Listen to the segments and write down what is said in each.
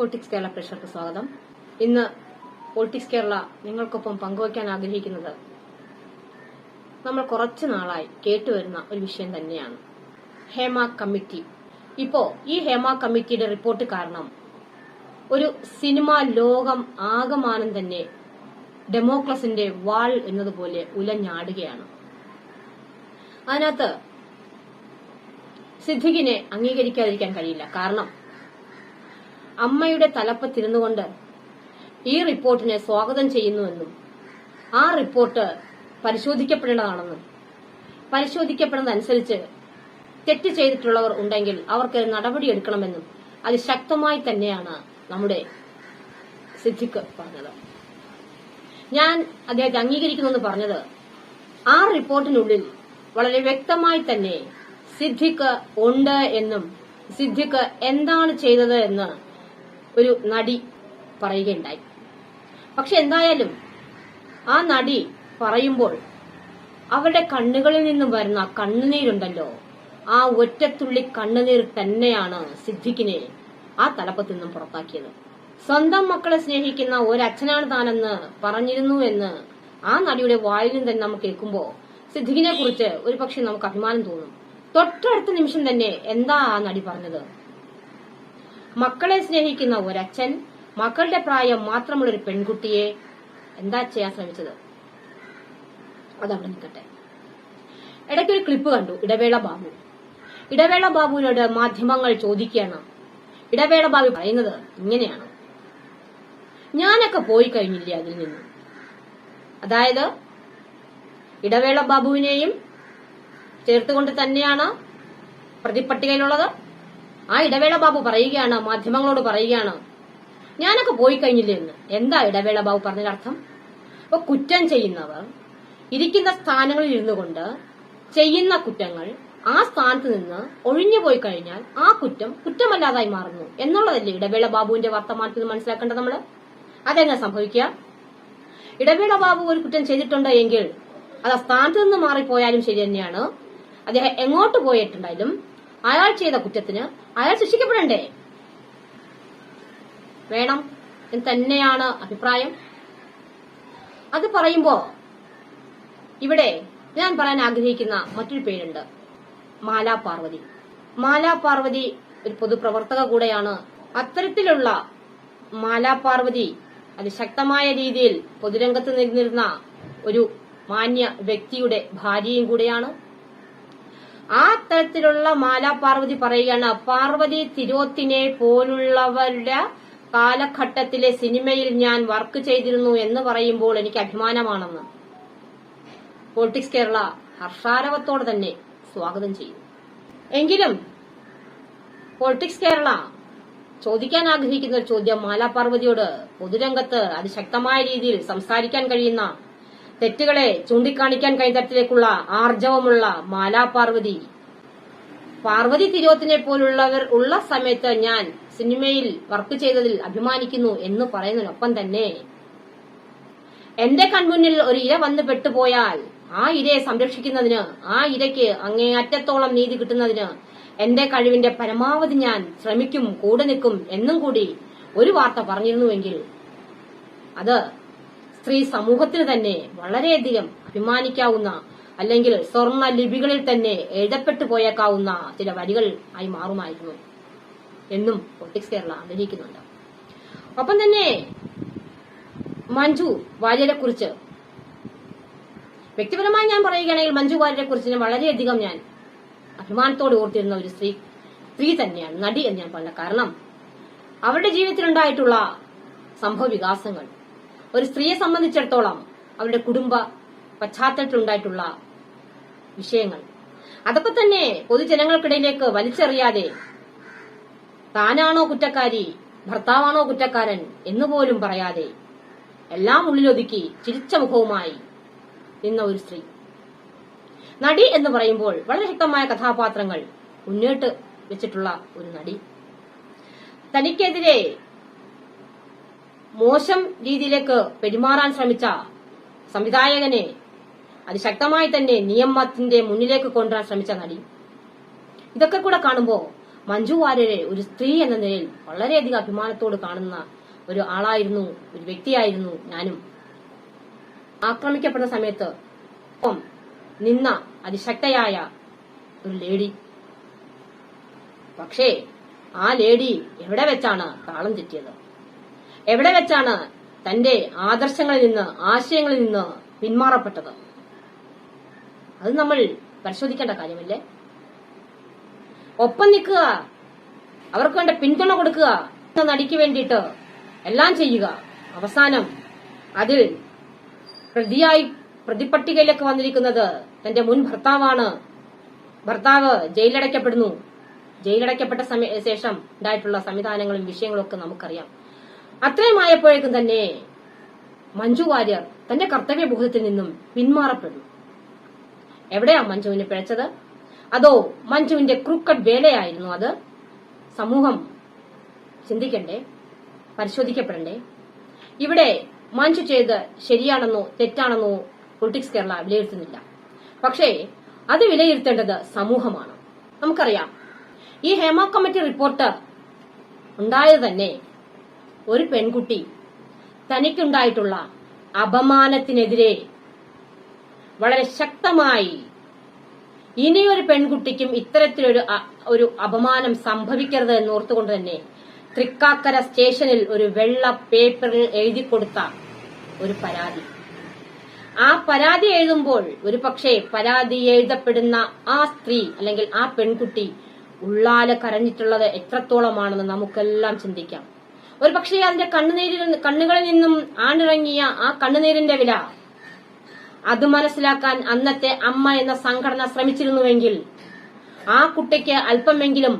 Politics Kerala പ്രേക്ഷകർക്ക് സ്വാഗതം. ഇന്ന് പൊളിറ്റിക്സ് കേരള നിങ്ങൾക്കൊപ്പം പങ്കുവയ്ക്കാൻ ആഗ്രഹിക്കുന്നത് നമ്മൾ കുറച്ചു നാളായി കേട്ടുവരുന്ന ഒരു വിഷയം തന്നെയാണ്. ഹേമ കമ്മിറ്റി. ഇപ്പോ ഈ ഹേമ കമ്മിറ്റിയുടെ റിപ്പോർട്ട് കാരണം ഒരു സിനിമാ ലോകം ആകമാനം തന്നെ ഡെമോക്രസിന്റെ വാൾ എന്നതുപോലെ ഉലഞ്ഞാടുകയാണ്. അതിനകത്ത് സിദ്ദിഖിനെ അംഗീകരിക്കാതിരിക്കാൻ കഴിയില്ല. കാരണം അമ്മയുടെ തലപ്പ് തിരുന്നുകൊണ്ട് ഈ റിപ്പോർട്ടിനെ സ്വാഗതം ചെയ്യുന്നുവെന്നും ആ റിപ്പോർട്ട് പരിശോധിക്കപ്പെടേണ്ടതാണെന്നും പരിശോധിക്കപ്പെടുന്നതനുസരിച്ച് തെറ്റ് ചെയ്തിട്ടുള്ളവർ ഉണ്ടെങ്കിൽ അവർക്ക് നടപടിയെടുക്കണമെന്നും അത് ശക്തമായി തന്നെയാണ് നമ്മുടെ സിദ്ധിക്ക് പറഞ്ഞത്. ഞാൻ അദ്ദേഹത്തെ അംഗീകരിക്കുന്നെന്ന് പറഞ്ഞത് ആ റിപ്പോർട്ടിനുള്ളിൽ വളരെ വ്യക്തമായി തന്നെ സിദ്ധിക്ക് ഉണ്ട് എന്നും സിദ്ധിക്ക് എന്താണ് ചെയ്തത് എന്ന് ഒരു നടി പറയുകയുണ്ടായി. പക്ഷെ എന്തായാലും ആ നടി പറയുമ്പോൾ അവരുടെ കണ്ണുകളിൽ നിന്നും വരുന്ന കണ്ണുനീരുണ്ടല്ലോ ആ ഒറ്റത്തുള്ളി കണ്ണുനീർ തന്നെയാണ് സിദ്ദിഖിനെ ആ തലപ്പത്തിൽ നിന്നും പുറത്താക്കിയത്. സ്വന്തം മക്കളെ സ്നേഹിക്കുന്ന ഒരച്ഛനാണ് താനെന്ന് പറഞ്ഞിരുന്നു എന്ന് ആ നടിയുടെ നിന്ന് തന്നെ നമുക്ക് കേൾക്കുമ്പോ സിദ്ദിഖിനെ കുറിച്ച് ഒരു പക്ഷെ നമുക്ക് അഭിമാനം തോന്നും. തൊട്ടടുത്ത നിമിഷം തന്നെ എന്താ ആ നടി പറഞ്ഞത്? മക്കളെ സ്നേഹിക്കുന്ന ഒരച്ഛൻ മക്കളുടെ പ്രായം മാത്രമുള്ള ഒരു പെൺകുട്ടിയെ എന്താ ചെയ്യാൻ ശ്രമിച്ചത്? അതവിടെ നിൽക്കട്ടെ. ഇടയ്ക്ക് ഒരു ക്ലിപ്പ് കണ്ടു. ഇടവേള ബാബു. ഇടവേള ബാബുവിനോട് മാധ്യമങ്ങൾ ചോദിക്കുകയാണ്. ഇടവേള ബാബു പറയുന്നത് ഇങ്ങനെയാണ്. ഞാനൊക്കെ പോയി കഴിഞ്ഞില്ലേ അതിൽ നിന്ന്? അതായത് ഇടവേള ബാബുവിനെയും ചേർത്തുകൊണ്ട് തന്നെയാണ് പ്രതിപട്ടികയിലുള്ളത് ആ ഇടവേള ബാബു പറയുകയാണ് മാധ്യമങ്ങളോട് പറയുകയാണ്. ഞാനൊക്കെ പോയി കഴിഞ്ഞില്ലേ എന്ന് എന്താ ഇടവേള ബാബു പറഞ്ഞതിനർത്ഥം? അപ്പൊ കുറ്റം ചെയ്യുന്നവർ ഇരിക്കുന്ന സ്ഥാനങ്ങളിൽ ഇരുന്നു കൊണ്ട് ചെയ്യുന്ന കുറ്റങ്ങൾ ആ സ്ഥാനത്ത് നിന്ന് ഒഴിഞ്ഞു പോയി കഴിഞ്ഞാൽ ആ കുറ്റം കുറ്റമല്ലാതായി മാറുന്നു. എന്നുള്ളതല്ലേ ഇടവേള ബാബുവിന്റെ വർത്തമാനത്തിൽ മനസ്സിലാക്കേണ്ടത് നമ്മൾ? അതെങ്ങനെ സംഭവിക്കുക? ഇടവേള ബാബു ഒരു കുറ്റം ചെയ്തിട്ടുണ്ട് എങ്കിൽ അത് ആ സ്ഥാനത്ത് നിന്ന് മാറിപ്പോയാലും ശരി തന്നെയാണ്. അദ്ദേഹം എങ്ങോട്ട് പോയിട്ടുണ്ടായാലും അയാൾ ചെയ്ത കുറ്റത്തിന് അയാൾ ശിക്ഷിക്കപ്പെടണ്ടേ? വേണം. എന്ന് തന്നെയാണ് അഭിപ്രായം. അത് പറയുമ്പോ ഇവിടെ ഞാൻ പറയാൻ ആഗ്രഹിക്കുന്ന മറ്റൊരു പേരുണ്ട്. മാലാ പാർവതി. മാലാ പാർവതി ഒരു പൊതുപ്രവർത്തക കൂടെയാണ് അത്തരത്തിലുള്ള മാലാ പാർവതി അത് ശക്തമായ രീതിയിൽ പൊതുരംഗത്ത് നിന്നിരുന്ന ഒരു മാന്യ വ്യക്തിയുടെ ഭാര്യയും കൂടെയാണ്. ആ തരത്തിലുള്ള മാലാ പാർവതി പറയുകയാണ്. പാർവതി തിരോത്തിനെ പോലുള്ളവരുടെ കാലഘട്ടത്തിലെ സിനിമയിൽ ഞാൻ വർക്ക് ചെയ്തിരുന്നു എന്ന് പറയുമ്പോൾ എനിക്ക് അഭിമാനമാണെന്ന്. പൊളിറ്റിക്സ് കേരള ഹർഷാരവത്തോടെ തന്നെ സ്വാഗതം ചെയ്യും എങ്കിലും പൊളിറ്റിക്സ് കേരള ചോദിക്കാൻ ആഗ്രഹിക്കുന്ന ഒരു ചോദ്യം മാലാ പാർവതിയോട് പൊതുരംഗത്ത് അതിശക്തമായ രീതിയിൽ സംസാരിക്കാൻ കഴിയുന്ന തെറ്റുകളെ ചൂണ്ടിക്കാണിക്കാൻ കഴിയുന്ന തരത്തിലേക്കുള്ള ആർജവമുള്ള മാലാ പാർവതി തിരോത്തിനെ പോലുള്ളവർ ഉള്ള സമയത്ത് ഞാൻ സിനിമയിൽ വർക്ക് ചെയ്തതിൽ അഭിമാനിക്കുന്നു എന്ന് പറയുന്നതിനൊപ്പം തന്നെ എന്റെ കൺമുന്നിൽ ഒരു ഇര വന്ന് പെട്ടുപോയാൽ ആ ഇരയെ സംരക്ഷിക്കുന്നതിന് ആ ഇരയ്ക്ക് അങ്ങേയറ്റത്തോളം നീതി കിട്ടുന്നതിന് എന്റെ കഴിവിന്റെ പരമാവധി ഞാൻ ശ്രമിക്കും കൂടെ നിൽക്കും എന്നും കൂടി ഒരു വാർത്ത പറഞ്ഞിരുന്നുവെങ്കിൽ അത് സ്ത്രീ സമൂഹത്തിന് തന്നെ വളരെയധികം അഭിമാനിക്കാവുന്ന അല്ലെങ്കിൽ സ്വർണ ലിപികളിൽ തന്നെ എഴുതപ്പെട്ടു പോയേക്കാവുന്ന ചില വരികൾ ആയി മാറുമായിരുന്നു എന്നും പൊളിറ്റിക്സ് കേരള ആഗ്രഹിക്കുന്നുണ്ട്. ഒപ്പം തന്നെ മഞ്ജു വാര്യരെ കുറിച്ച് വ്യക്തിപരമായി ഞാൻ പറയുകയാണെങ്കിൽ മഞ്ജു വാര്യരെ കുറിച്ച് ഞാൻ വളരെയധികം ഞാൻ അഭിമാനത്തോട് ഓർത്തിരുന്ന ഒരു സ്ത്രീ സ്ത്രീ തന്നെയാണ് നടി എന്ന് ഞാൻ പറഞ്ഞ കാരണം അവരുടെ ജീവിതത്തിലുണ്ടായിട്ടുള്ള സംഭവ വികാസങ്ങൾ ഒരു സ്ത്രീയെ സംബന്ധിച്ചിടത്തോളം അവരുടെ കുടുംബ പശ്ചാത്തലത്തിലുണ്ടായിട്ടുള്ള വിഷയങ്ങൾ. അതൊക്കെ തന്നെ പൊതുജനങ്ങൾക്കിടയിലേക്ക് വലിച്ചെറിയാതെ താനാണോ കുറ്റക്കാരി ഭർത്താവാണോ കുറ്റക്കാരൻ എന്നുപോലും പറയാതെ എല്ലാം ഉള്ളിലൊതുക്കി ചിരിച്ച മുഖവുമായി നിന്ന ഒരു സ്ത്രീ. നടി എന്ന് പറയുമ്പോൾ വളരെ ശക്തമായ കഥാപാത്രങ്ങൾ മുന്നോട്ട് വെച്ചിട്ടുള്ള ഒരു നടി. തനിക്കെതിരെ മോശം രീതിയിലേക്ക് പെരുമാറാൻ ശ്രമിച്ച സംവിധായകനെ അതിശക്തമായി തന്നെ നിയമത്തിന്റെ മുന്നിലേക്ക് കൊണ്ടുവരാൻ ശ്രമിച്ച നടി. ഇതൊക്കെ കൂടെ കാണുമ്പോ മഞ്ജു വാര്യരെ ഒരു സ്ത്രീ എന്ന നിലയിൽ വളരെയധികം അഭിമാനത്തോട് കാണുന്ന ഒരു ആളായിരുന്നു ഒരു വ്യക്തിയായിരുന്നു ഞാനും. ആക്രമിക്കപ്പെടുന്ന സമയത്ത് ഒപ്പം നിന്ന അതിശക്തയായ ഒരു ലേഡി. പക്ഷേ ആ ലേഡി എവിടെ വെച്ചാണ് താളം തെറ്റിയത്? എവിടെ വെച്ചാണ് തന്റെ ആദർശങ്ങളിൽ നിന്ന് ആശയങ്ങളിൽ നിന്ന് പിന്മാറപ്പെട്ടത്? അത് നമ്മൾ പരിശോധിക്കേണ്ട കാര്യമല്ലേ? ഒപ്പം നിൽക്കുക. അവർക്ക് വേണ്ട പിന്തുണ കൊടുക്കുക. നടിക്ക് വേണ്ടിയിട്ട് എല്ലാം ചെയ്യുക. അവസാനം അതിൽ പ്രതിയായി പ്രതിപട്ടികയിലേക്ക് വന്നിരിക്കുന്നത് തന്റെ മുൻ ഭർത്താവാണ്. ഭർത്താവ് ജയിലടയ്ക്കപ്പെടുന്നു. ജയിലടയ്ക്കപ്പെട്ട ശേഷം ഉണ്ടായിട്ടുള്ള സംവിധാനങ്ങളും വിഷയങ്ങളും ഒക്കെ നമുക്കറിയാം. അത്രയും ആയപ്പോഴേക്കും തന്നെ മഞ്ജു വാര്യർ തന്റെ കർത്തവ്യബോധത്തിൽ നിന്നും പിന്മാറപ്പെടും. എവിടെയാ മഞ്ജുവിനെ പിഴച്ചത്? അതോ മഞ്ജുവിന്റെ ക്രൂക്കഡ് വേലയായിരുന്നു അത്? സമൂഹം ചിന്തിക്കണ്ടേ? പരിശോധിക്കപ്പെടണ്ടേ? ഇവിടെ മഞ്ജു ചെയ്ത് ശരിയാണെന്നോ തെറ്റാണെന്നോ പൊളിറ്റിക്സ് കേരള വിലയിരുത്തുന്നില്ല. പക്ഷേ അത് വിലയിരുത്തേണ്ടത് സമൂഹമാണ്. നമുക്കറിയാം. ഈ ഹേമ കമ്മിറ്റി റിപ്പോർട്ട് ഉണ്ടായത് തന്നെ ഒരു പെൺകുട്ടി തനിക്കുണ്ടായിട്ടുള്ള അപമാനത്തിനെതിരെ വളരെ ശക്തമായി ഇനിയൊരു പെൺകുട്ടിക്കും ഇത്തരത്തിലൊരു ഒരു അപമാനം സംഭവിക്കരുത് എന്നോർത്തുകൊണ്ട് തന്നെ തൃക്കാക്കര സ്റ്റേഷനിൽ ഒരു വെള്ള പേപ്പറിൽ എഴുതി കൊടുത്ത ഒരു പരാതി. ആ പരാതി എഴുതുമ്പോൾ ഒരു പക്ഷേ പരാതി എഴുതപ്പെടുന്ന ആ സ്ത്രീ അല്ലെങ്കിൽ ആ പെൺകുട്ടി ഉള്ളാലെ കരഞ്ഞിട്ടുള്ളത് എത്രത്തോളമാണെന്ന് നമുക്കെല്ലാം ചിന്തിക്കാം. ഒരു പക്ഷേ അതിന്റെ കണ്ണുനീരിൽ കണ്ണുകളിൽ നിന്നും ആണിറങ്ങിയ ആ കണ്ണുനീരിന്റെ വില. അത് മനസ്സിലാക്കാൻ അന്നത്തെ അമ്മ എന്ന സംഘടന ശ്രമിച്ചിരുന്നുവെങ്കിൽ ആ കുട്ടിക്ക് അല്പമെങ്കിലും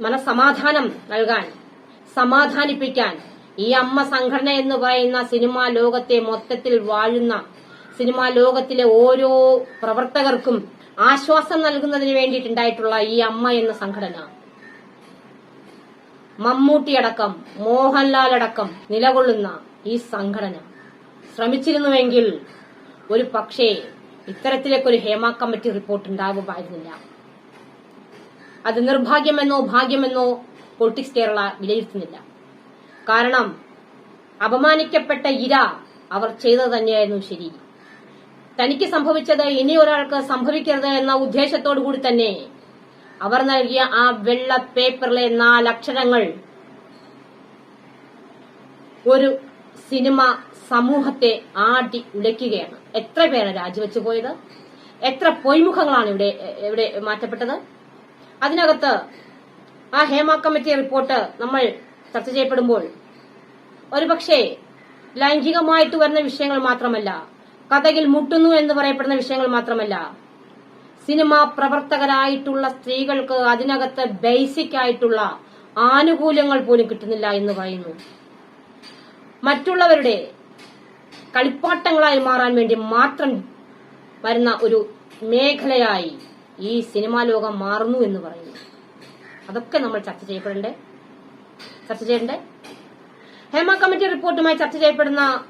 മനസമാധാനം നൽകാൻ സമാധാനിപ്പിക്കാൻ ഈ അമ്മ സംഘടന എന്ന് പറയുന്ന സിനിമാ ലോകത്തെ മൊത്തത്തിൽ വാഴുന്ന സിനിമാ ലോകത്തിലെ ഓരോ പ്രവർത്തകർക്കും ആശ്വാസം നൽകുന്നതിന് വേണ്ടിയിട്ടുണ്ടായിട്ടുള്ള ഈ അമ്മ എന്ന സംഘടന. മമ്മൂട്ടിയടക്കം മോഹൻലാൽ അടക്കം നിലകൊള്ളുന്ന ഈ സംഘടന. ശ്രമിച്ചിരുന്നുവെങ്കിൽ ഒരു പക്ഷേ ഇത്തരത്തിലേക്കൊരു ഹേമ കമ്മിറ്റി റിപ്പോർട്ട് ഉണ്ടാകുമായിരുന്നില്ല. അത് നിർഭാഗ്യമെന്നോ ഭാഗ്യമെന്നോ പൊളിറ്റിക്സ് കേരള വിലയിരുത്തുന്നില്ല. കാരണം അപമാനിക്കപ്പെട്ട ഇര അവർ ചെയ്തത് തന്നെയായിരുന്നു ശരി. തനിക്ക് സംഭവിച്ചത് ഇനി ഒരാൾക്ക് സംഭവിക്കരുത് എന്ന ഉദ്ദേശത്തോടു കൂടി തന്നെ അവർ നൽകിയ ആ വെള്ള പേപ്പറിലെ നാലക്ഷരങ്ങൾ ഒരു സിനിമ സമൂഹത്തെ ആടി ഉലയ്ക്കുകയാണ്. എത്ര പേരെ രാജിവെച്ചു പോയത്? എത്ര പൊയ്മുഖങ്ങളാണ് ഇവിടെ ഇവിടെ മാറ്റപ്പെട്ടത്? അതിനകത്ത് ആ ഹേമ കമ്മിറ്റി റിപ്പോർട്ട് നമ്മൾ ചർച്ച ചെയ്യപ്പെടുമ്പോൾ ഒരുപക്ഷെ ലൈംഗികമായിട്ട് വരുന്ന വിഷയങ്ങൾ മാത്രമല്ല കഥകിൽ മുട്ടുന്നു എന്ന് പറയപ്പെടുന്ന വിഷയങ്ങൾ മാത്രമല്ല സിനിമാ പ്രവർത്തകരായിട്ടുള്ള സ്ത്രീകൾക്ക് അതിനകത്ത് ബേസിക് ആയിട്ടുള്ള ആനുകൂല്യങ്ങൾ പോലും കിട്ടുന്നില്ല എന്ന് പറയുന്നു. മറ്റുള്ളവരുടെ കളിപ്പാട്ടങ്ങളായി മാറാൻ വേണ്ടി മാത്രം വരുന്ന ഒരു മേഖലയായി ഈ സിനിമാ ലോകം മാറുന്നു എന്ന് പറയുന്നു. അതൊക്കെ നമ്മൾ ചർച്ച ചെയ്യപ്പെടണ്ടേ? ചർച്ച ചെയ്യണ്ടേ? ഹേമ കമ്മിറ്റി റിപ്പോർട്ടുമായി ചർച്ച ചെയ്യപ്പെടുന്ന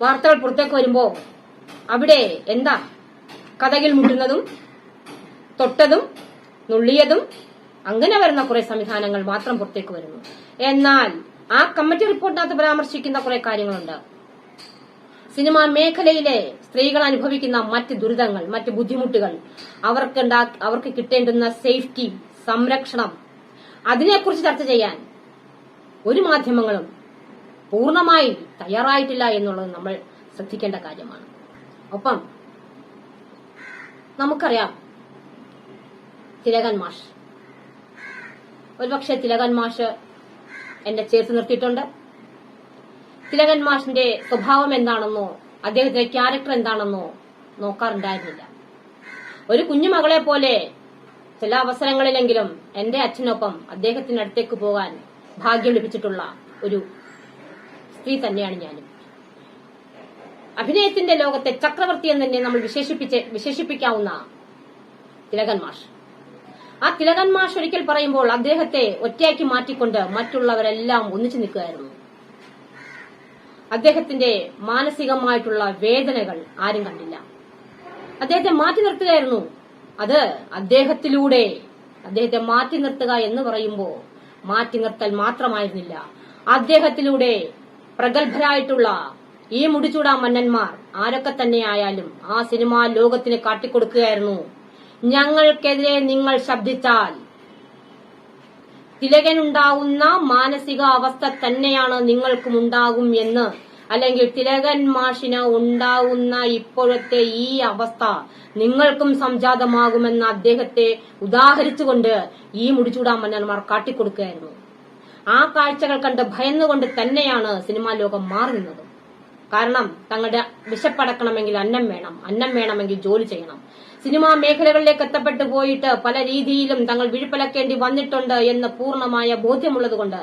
വാർത്തകൾ പുറത്തേക്ക് വരുമ്പോ അവിടെ എന്താ കഥകിൽ മുട്ടുന്നതും തൊട്ടതും നുള്ളിയതും അങ്ങനെ വരുന്ന കുറെ സംവിധാനങ്ങൾ മാത്രം പുറത്തേക്ക് വരുന്നു. എന്നാൽ ആ കമ്മിറ്റി റിപ്പോർട്ടിനകത്ത് പരാമർശിക്കുന്ന കുറെ കാര്യങ്ങളുണ്ട്. സിനിമാ മേഖലയിലെ സ്ത്രീകൾ അനുഭവിക്കുന്ന മറ്റ് ദുരിതങ്ങൾ മറ്റ് ബുദ്ധിമുട്ടുകൾ അവർക്ക് അവർക്ക് കിട്ടേണ്ടുന്ന സേഫ്റ്റി സംരക്ഷണം അതിനെക്കുറിച്ച് ചർച്ച ചെയ്യാൻ ഒരു മാധ്യമങ്ങളും പൂർണമായി തയ്യാറായിട്ടില്ല എന്നുള്ളത് നമ്മൾ ശ്രദ്ധിക്കേണ്ട കാര്യമാണ്. ഒപ്പം നമുക്കറിയാം തിലകൻ മാഷ്. ഒരുപക്ഷെ തിലകൻ മാഷ് എന്നെ ചേർത്ത് നിർത്തിയിട്ടുണ്ട്. തിലകൻ മാഷിന്റെ സ്വഭാവം എന്താണെന്നോ അദ്ദേഹത്തിന്റെ ക്യാരക്ടർ എന്താണെന്നോ നോക്കാറുണ്ടായിരുന്നില്ല. ഒരു കുഞ്ഞുമകളെ പോലെ ചില അവസരങ്ങളിലെങ്കിലും എന്റെ അച്ഛനൊപ്പം അദ്ദേഹത്തിന്റെ അടുത്തേക്ക് പോകാൻ ഭാഗ്യം ലഭിച്ചിട്ടുള്ള ഒരു സ്ത്രീ തന്നെയാണ് ഞാനും. അഭിനയത്തിന്റെ ലോകത്തെ ചക്രവർത്തി എന്ന് തന്നെ നമ്മൾ വിശേഷിപ്പിച്ച് വിശേഷിപ്പിക്കാവുന്ന തിലകൻ മാഷ്. ആ തിലകൻ മാഷ് ഒരിക്കൽ പറയുമ്പോൾ അദ്ദേഹത്തെ ഒറ്റയാക്കി മാറ്റിക്കൊണ്ട് മറ്റുള്ളവരെല്ലാം ഒന്നിച്ചു നിൽക്കുകയായിരുന്നു. അദ്ദേഹത്തിന്റെ മാനസികമായിട്ടുള്ള വേദനകൾ ആരും കണ്ടില്ല. അദ്ദേഹത്തെ മാറ്റി നിർത്തുകയായിരുന്നു. അത് അദ്ദേഹത്തിലൂടെ അദ്ദേഹത്തെ മാറ്റി നിർത്തുക എന്ന് പറയുമ്പോൾ മാറ്റി നിർത്തൽ മാത്രമായിരുന്നില്ല. അദ്ദേഹത്തിലൂടെ പ്രഗത്ഭരായിട്ടുള്ള ഈ മുടിച്ചൂടാ മന്നന്മാർ ആരൊക്കെ തന്നെയായാലും ആ സിനിമാ ലോകത്തിന് കാട്ടിക്കൊടുക്കുകയായിരുന്നു. ഞങ്ങൾക്കെതിരെ നിങ്ങൾ ശബ്ദിച്ചാൽ. തിലകനുണ്ടാവുന്ന മാനസിക അവസ്ഥ തന്നെയാണ് നിങ്ങൾക്കും ഉണ്ടാകും എന്ന്. അല്ലെങ്കിൽ തിലകൻ മാഷിന് ഉണ്ടാവുന്ന ഇപ്പോഴത്തെ ഈ അവസ്ഥ നിങ്ങൾക്കും സംജാതമാകുമെന്ന് അദ്ദേഹത്തെ ഉദാഹരിച്ചുകൊണ്ട് ഈ മുടിച്ചൂടാ മന്നന്മാർ കാട്ടിക്കൊടുക്കുകയായിരുന്നു. ആ കാഴ്ചകൾ കണ്ട് ഭയന്നുകൊണ്ട് തന്നെയാണ് സിനിമാ ലോകം മാറി നിന്നത് കാരണം തങ്ങളുടെ വിശപ്പടക്കണമെങ്കിൽ അന്നം വേണം അന്നം വേണമെങ്കിൽ ജോലി ചെയ്യണം. സിനിമാ മേഖലകളിലേക്ക് എത്തപ്പെട്ടു പോയിട്ട് പല രീതിയിലും തങ്ങൾ വിഴിപ്പിളക്കേണ്ടി വന്നിട്ടുണ്ട് എന്ന് പൂർണമായ ബോധ്യമുള്ളതുകൊണ്ട്.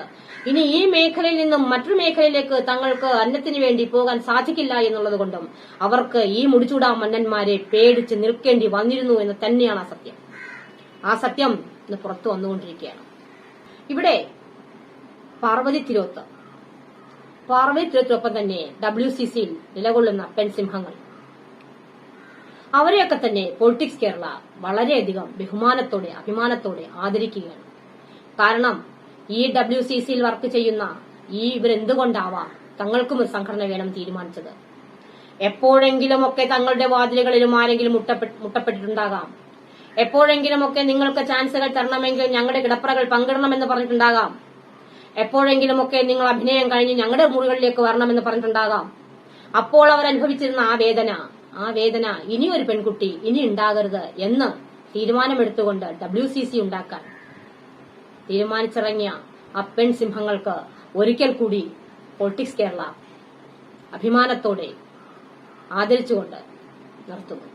ഇനി ഈ മേഖലയിൽ നിന്നും മറ്റൊരു മേഖലയിലേക്ക് തങ്ങൾക്ക് അന്നത്തിന് വേണ്ടി പോകാൻ സാധിക്കില്ല എന്നുള്ളതുകൊണ്ടും അവർക്ക് ഈ മുടിച്ചൂടാ മന്നന്മാരെ പേടിച്ച് നിൽക്കേണ്ടി വന്നിരുന്നു എന്ന് തന്നെയാണ് ആ സത്യം. ആ സത്യം ഇന്ന് പുറത്തു വന്നുകൊണ്ടിരിക്കുകയാണ്. ഇവിടെ പാർവതി തിരോത്ത് പാർവതി തിരുവത്തിനൊപ്പം തന്നെ ഡബ്ല്യു സി സിയിൽ നിലകൊള്ളുന്ന പെൺസിംഹങ്ങൾ. അവരെയൊക്കെ തന്നെ പൊളിറ്റിക്സ് കേരള വളരെയധികം ബഹുമാനത്തോടെ അഭിമാനത്തോടെ ആദരിക്കുകയാണ്. കാരണം ഈ ഡബ്ല്യു സി സിയിൽ വർക്ക് ചെയ്യുന്ന ഈ ഇവരെന്തുകൊണ്ടാവാം തങ്ങൾക്കും ഒരു സംഘടന വേണം തീരുമാനിച്ചത്? എപ്പോഴെങ്കിലുമൊക്കെ തങ്ങളുടെ വാതിലുകളിലും ആരെങ്കിലും മുട്ടപ്പെ- മുട്ടപ്പെട്ടിട്ടുണ്ടാകാം. എപ്പോഴെങ്കിലുമൊക്കെ നിങ്ങൾക്ക് ചാൻസുകൾ തരണമെങ്കിൽ ഞങ്ങളുടെ കിടപ്പറകൾ പങ്കിടണമെന്ന് പറഞ്ഞിട്ടുണ്ടാകാം. എപ്പോഴെങ്കിലുമൊക്കെ നിങ്ങൾ അഭിനയം കഴിഞ്ഞ് ഞങ്ങളുടെ മുറികളിലേക്ക് വരണമെന്ന് പറഞ്ഞിട്ടുണ്ടാകാം. അപ്പോൾ അവർ അനുഭവിച്ചിരുന്ന ആ വേദന ആ വേദന ഇനി ഒരു പെൺകുട്ടി ഇനി ഉണ്ടാകരുത് എന്ന് തീരുമാനമെടുത്തുകൊണ്ട് ഡബ്ല്യു സി സി ഉണ്ടാക്കാൻ തീരുമാനിച്ചിറങ്ങിയ അപ്പൻ സിംഹങ്ങൾക്ക് ഒരിക്കൽ കൂടി പൊളിറ്റിക്സ് കേരള അഭിമാനത്തോടെ ആദരിച്ചുകൊണ്ട് നിർത്തുന്നു.